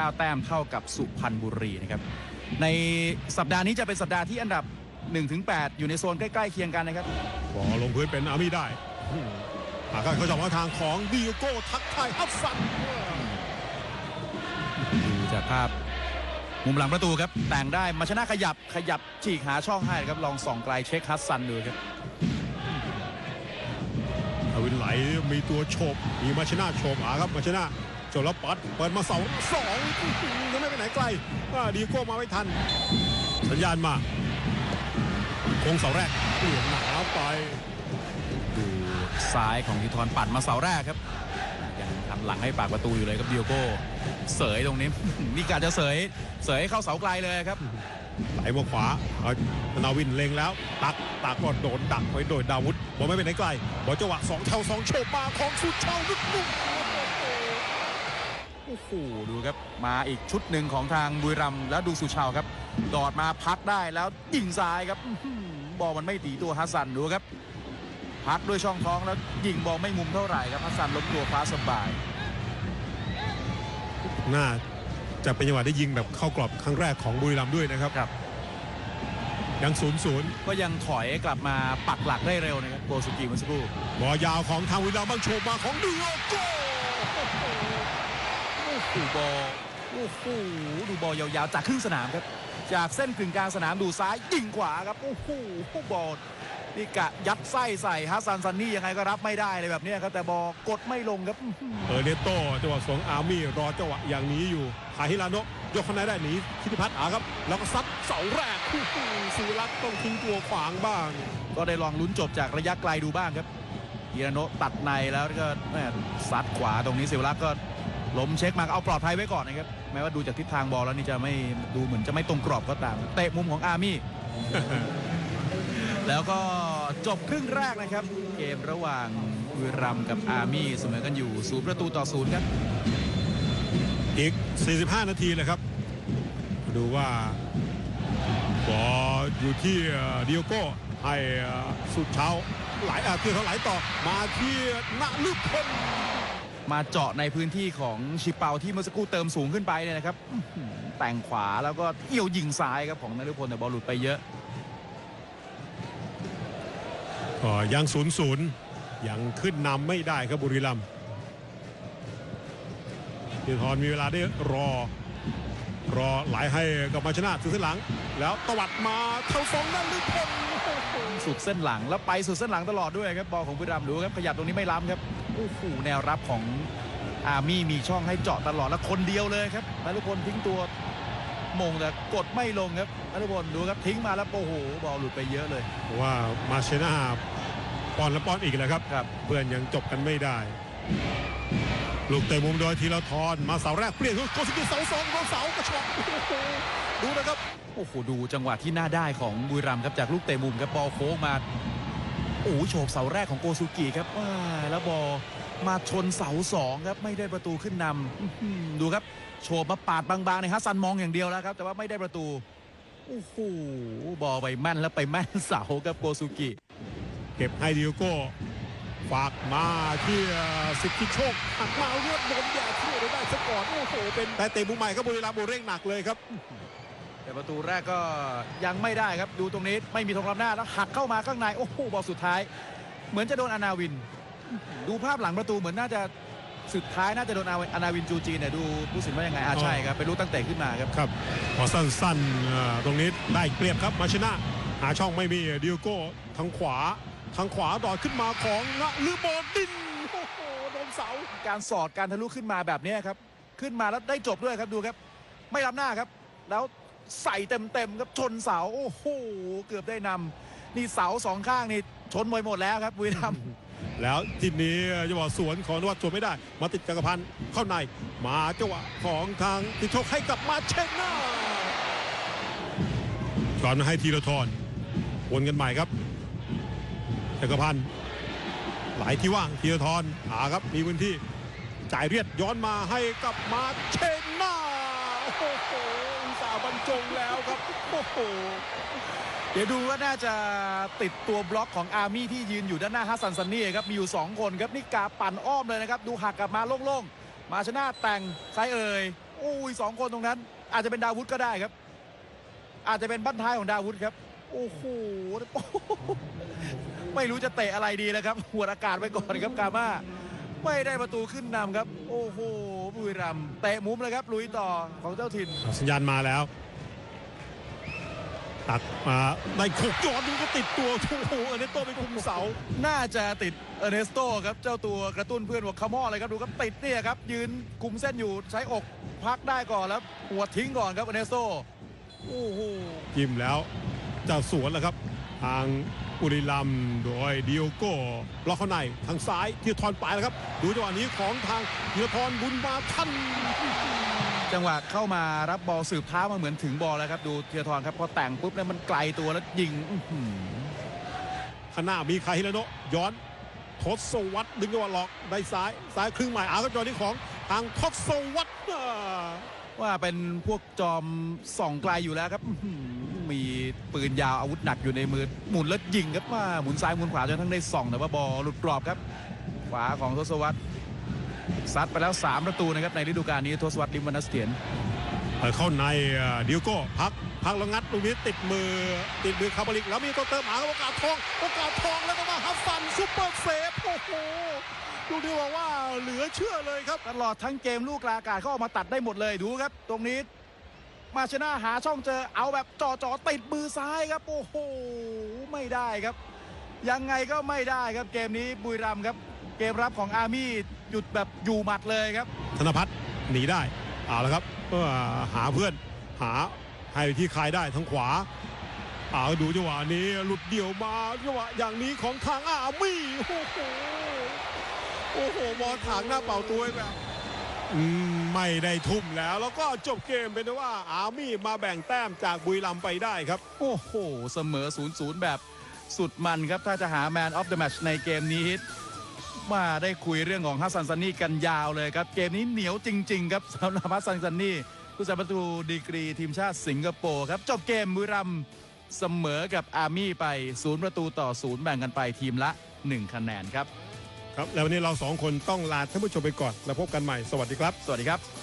19แต้มเท่ากับสุพรรณบุรีนะครับในสัปดาห์นี้จะเป็นสัปดาห์ที่อันดับ 1-8 อยู่ในโซนใกล้ๆเคียงกันนะครับบอลลงพื้นเป็นอามี่ได้อืมหาการเขาจับว่าทางของดิโอโก้ทักทายฮัสซันดูจากภาพมุมหลังประตูครับ แต่งได้มาชนะขยับขยับฉีกหาช่องให้นะครับ ลองส่องไกลเช็คฮัสซันดูครับทวินไหลมีตัวโฉบมีมาชนะโฉบหาครับมาชนะ โจลปัดเปิดมาเสาสองอื้อหือยังไม่ไปไหนไกลอ่าดิโอโก้มาไม่ทัน สัญญาณมาโค้งเสาแรกเปลี่ยนหนาไปดูซ้ายของทีทรปัดมาเสาแรกครับยังหันหลังให้ปากประตูอยู่เลยครับดิโอโก้เสยตรงนี้นี่กาจะเสยเสยให้เข้าเสาไกลเลยครับไหลมาขวาเอาธนาวินเล็งแล้ว ตักตักก็โดนดักไปโดยดาวุธบอลไม่ไปไหนไกลบอลจังหวะสองแถวสองโฉบมาของสุดเชาลุกลุก โอ้โหดูครับ มาอีกชุดหนึ่งของทางบุรีรัมย์แล้วดูสุชาวครับ ดอดมาพักได้แล้วยิงซ้ายครับอื้อหือบอลมันไม่ตีตัวฮัสซันดูครับ พักด้วยช่องท้องแล้วยิงบอลไม่มุมเท่าไหร่ครับฮัสซันล้มตัวคว้าสบายน่าจะเป็นจังหวะได้ยิงแบบเข้ากรอบครั้งแรกของบุรีรัมย์ด้วยนะครับครับ ยังศูนย์ศูนย์ก็ยังถอยกลับมาปักหลักได้เร็วนะครับโกสุกิเมื่อสักครู่บอลยาวของทางบุรีรัมย์บังโฉบมาของดิโอโก้ โอ้โหบอลโอ้โหดูบอลยาวๆจากครึ่งสนามครับ จากเส้นกึ่งกลางสนามดูซ้ายยิงขวาครับโอ้โหบอลนี่กะยัดไส้ใส่ฮัสซันซันนี่ยังไงก็รับไม่ได้เลยแบบเนี้ยครับ แต่บอกกดไม่ลงครับอื้อหือเออเนโต้จังหวะสองอาร์มี่รอจังหวะอย่างนี้อยู่คาฮิลาโนะยกคะแนนได้หนีทิติพัฒน์อาครับ แล้วก็ซัดเสาแรกอู้หูสุรัตน์ต้องทิ้งตัวขวางบ้าง ก็ได้ลองลุ้นจบจากระยะไกลดูบ้างครับฮิราโนะตัดในแล้วก็แม่ซัดขวาตรงนี้เซวรักษ์ก็ ล้มเช็คมาก็เอาปลอดภัยไว้ก่อนนะครับแม้ว่าดูจากทิศทางบอลแล้วนี่จะไม่ดูเหมือนจะไม่ตรงกรอบก็ตาม เตะมุมของอาร์มี่ แล้วก็จบครึ่งแรกนะครับ เกมระหว่างบุรีรัมย์กับอาร์มี่เสมอกันอยู่ศูนย์ประตูต่อศูนย์ครับอีก 45 นาทีเลยครับ ดูว่าบอลอยู่ที่ดิโอโก้ให้สุดเช้าไหลอะคือเขาไหลต่อมาที่ณลุพล มาเจาะในพื้นที่ของชิเปาที่เมื่อสักครู่เติมสูงขึ้นไปเนี่ยนะครับอื้อหือแต่งขวาแล้วก็เอี่ยวยิงซ้ายครับของนฤพลแต่บอลหลุดไปเยอะก็ยังศูนย์ศูนย์ยังขึ้นนำไม่ได้ครับบุรีรัมย์ธีรทรมีเวลาได้รอ รอไหลให้กับมาชนะถึงเส้นหลัง แล้วตวัดมาเท่าสองนั่นลุพลโอ้โหสุดเส้นหลังแล้วไปสุดเส้นหลังตลอดด้วยครับบอลของบุรีรัมย์ดูครับขยับตรงนี้ไม่ล้ำครับ โอ้โหแนวรับของอาร์มี่มีช่องให้เจาะตลอดแล้วคนเดียวเลยครับนฤพลทิ้งตัวมงแต่กดไม่ลงครับนฤพลดูครับทิ้งมาแล้วโอ้โหบอลหลุดไปเยอะเลยเพราะว่ามาเชน่าปอนและปอนอีกแล้วครับครับ เพื่อนยังจบกันไม่ได้ลูกเตะมุมโดยธีรทรมาเสาแรกเปลี่ยนโกสิกิเสาสองโดนเสากระชอกโอ้โหดูนะครับโอ้โหดูจังหวะที่น่าได้ของบุรีรัมย์ครับจากลูกเตะมุมครับบอลโค้งมา โอ้โหโฉบเสาแรกของโกซูกิครับว้าแล้วบอลมาชนเสาสองครับไม่ได้ประตูขึ้นนำอื้อหือดูครับโฉบมาปาดบางๆในฮัสซันมองอย่างเดียวแล้วครับ แต่ว่าไม่ได้ประตูโอ้โหบอลไปแม่นแล้วไปแม่นเสาครับโกซูกิ เก็บให้ดิโอโก้ฝากมาที่สิทธิโชคหักมาเลือดบนอย่าเที่ยวได้ซะก่อนโอ้โหเป็นแต่เตะมุมใหม่ครับบุรีรัมย์บุเร่งหนักเลยครับ แต่ประตูแรกก็ยังไม่ได้ครับดูตรงนี้ไม่มีธงรับหน้าแล้วหักเข้ามาข้างในโอ้โหบอลสุดท้าย เหมือนจะโดนอนาวิน ดูภาพหลังประตูเหมือนน่าจะสุดท้ายน่าจะโดนอนาวินจูจีเนี่ยดูผู้สินว่ายังไงอาใช่ครับเป็นรู้ตั้งแต่ขึ้นมาครับครับพอสั้นๆเอ่อตรงนี้ได้เปรียบครับมาชนะหาช่องไม่มีดิโอโก้ทางขวาทางขวาดอดขึ้นมาของนลือบอดินโอ้โหโดนเสาการสอดการทะลุขึ้นมาแบบนี้ครับ ขึ้นมาแล้วได้จบด้วยครับดูครับ ไม่รับหน้าครับ แล้ว ใส่เต็มๆครับชนเสาโอ้โหเกือบได้นำนี่เสาสองข้างนี่ชนไปหมดแล้วครับบุรีรัมย์แล้วทีนี้จังหวะสวนของนวัดสวนไม่ได้ มาติดจักรพันธ์เข้าในมาจังหวะของทางติโชคให้กลับมาเชนหน้าก่อนให้ธีรทรวนกันใหม่ครับจักรพันธ์หลที่ว่างธีรทรหาครับมีพื้นที่จ่ายเรียดย้อนมาให้กับมาเชนหน้าโอ้โห สาบรรจงแล้วครับโอ้โหเดี๋ยวดูว่าน่าจะติดตัวบล็อกของอาร์มี่ที่ยืนอยู่ด้านหน้าฮัสซันซันนี่ครับมีอยู่ 2 คนครับนี่กาปั่นอ้อมเลยนะครับดูหักกลับมาโล่งๆ มาชนะแต่งใครเอ่ยโโอ้ยสองคนตรงนั้น อาจจะเป็นดาวุธก็ได้ครับ อาจจะเป็นบั้นท้ายของดาวุธครับโอ้โหไม่รู้จะเตะอะไรดีแล้วครับหัวอากาศไว้ก่อนครับกามา ไม่ได้ประตูขึ้นนำครับ โอ้โหบุรีรัมย์เตะมุมเลยครับลุยต่อของเจ้าถิ่น สัญญาณมาแล้ว ตัดมาได้ขกยอดดูก็ติดตัว โอ้โหอันนี้โตไปคุมเสา น่าจะติดเออร์เนสโตครับ เจ้าตัวกระตุ้นเพื่อนหัวคามอเลยครับดูครับติดเนี่ยครับ ยืนคุมเส้นอยู่ใช้อกพักได้ก่อนแล้วหัวทิ้งก่อนครับเออร์เนสโตโอ้โหยิ้มแล้วจะสวนแล้วครับ ทางอุริลัมย์โดยดิโอโก้ล็อกเข้าในทางซ้ายธีรทรไปแล้วครับ ดูจังหวะนี้ของทางธีรทรบุญมาทันจังหวะเข้ามารับบอลสืบเท้ามาเหมือนถึงบอลแล้วครับดูเทียทรครับพอแต่งปุ๊บเนี่ยมันไกลตัวแล้วยิงอื้อหือข้างหน้ามีใครฮิระโนะย้อนทศวรรษดึงจังหวะหลอกได้ซ้ายซ้ายครึ่งใหม่อาครับจอนี้ของทางทศวรรษอ่าว่าเป็นพวกจอมส่องไกลอยู่แล้วครับอื้อหือมี ปืนยาวอาวุธหนักอยู่ในมือหมุนแล้วยิงครับว่าหมุนซ้ายหมุนขวาจนทั้งได้ส่องแต่ว่าบอลหลุดกรอบครับ ขวาของทศวรรษซัดไปแล้ว 3 ประตูนะครับในฤดูกาลนี้ทศวรรษลิมวรรณเสถียรเปิดเข้าในอ่าดิโอโก้พักพักแล้วงัดลูกนี้ติดมือติดมือคาบาลิกแล้วมีตัวเติมหาโอกาสทองโอกาสทองแล้วก็มาฮัฟฟันซุปเปอร์เซฟโอ้โหดูดีว่าว่าเหลือเชื่อเลยครับ ตลอดทั้งเกมลูกกลางอากาศเขาออกมาตัดได้หมดเลยดูครับ ตรงนี้ มาชนะหาช่องเจอเอาแบบจ่อจ่อติดมือซ้ายครับ โอ้โห ไม่ได้ครับ ยังไงก็ไม่ได้ครับเกมนี้บุรีรัมครับ เกมรับของอาร์มี่หยุดแบบอยู่หมัดเลยครับ ธนพัฒน์หนีได้เอาละครับหาเพื่อนหาให้ที่คลายได้ทางขวาเอาดูจังหวะนี้หลุดเดี่ยวมาจังหวะอย่างนี้ของทางอาร์มี่โอ้โหโอ้โหบอลถางหน้าเป่าตัวแบบ อืมไม่ได้ทุ่มแล้ว แล้วก็จบเกมเป็นว่าอาร์มี่มาแบ่งแต้มจากบุรีรัมย์ไปได้ครับ โอ้โห เสมอ 0-0 แบบสุดมันครับ ถ้าจะหาแมนออฟเดอะแมชในเกมนี้ มาได้คุยเรื่องของฮัสซันซันนี่กันยาวเลยครับ เกมนี้เหนียวจริง ๆ ครับสำหรับฮัสซันซันนี่ผู้สาประตูดีกรีทีมชาติสิงคโปร์ครับ จบเกมบุรีรัมย์เสมอกับอาร์มี่ไป 0 ประตูต่อ 0 แบ่งกันไปทีมละ 1 คะแนนครับ ครับ แล้ววันนี้เราสองคนต้องลาท่านผู้ชมไปก่อน แล้วพบกันใหม่ สวัสดีครับ สวัสดีครับ